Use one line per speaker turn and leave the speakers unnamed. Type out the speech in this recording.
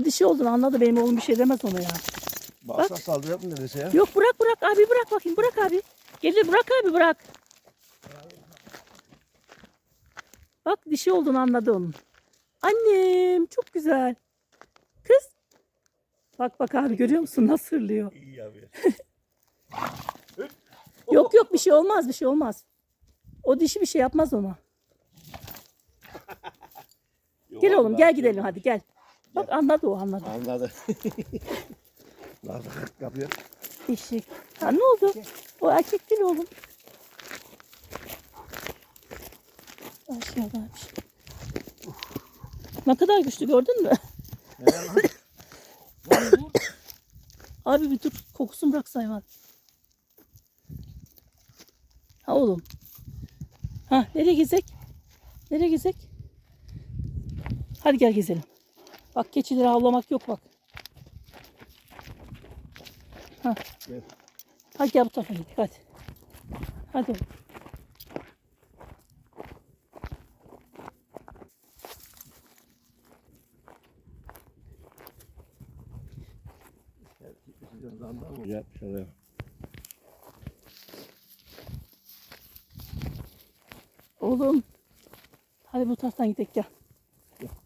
O dişi olduğunu anladı. Benim oğlum bir şey demez ona ya.
Baksa saldıracak mı neredeyse ya?
Yok bırak bırak abi bırak bakayım bırak abi. Gelir bırak abi bırak. Bak dişi olduğunu anladı onun. Annem çok güzel. Kız. Bak bak abi görüyor musun nasıl hırlıyor.
İyi abi.
Yok yok bir şey olmaz bir şey olmaz. O dişi bir şey yapmaz ona. Gel oğlum gel gidelim hadi gel. Bak anladı o anladı.
Anladı. Nasıl yapıyor?
Dişi. Ha ne oldu? O erkek değil oğlum. Aşağıdaymış. Ne kadar güçlü gördün mü? Abi bir dur kokusunu bırak hayvan. Ha oğlum. Ha nereye gezek? Nereye gezek? Hadi gel gezelim. Bak keçileri avlamak yok bak. Ha.
Gel.
Hadi gel bu tarafa gidelim hadi. Hadi.
Güzel şöyle.
Oğlum. Hadi bu taraftan gidelim gel.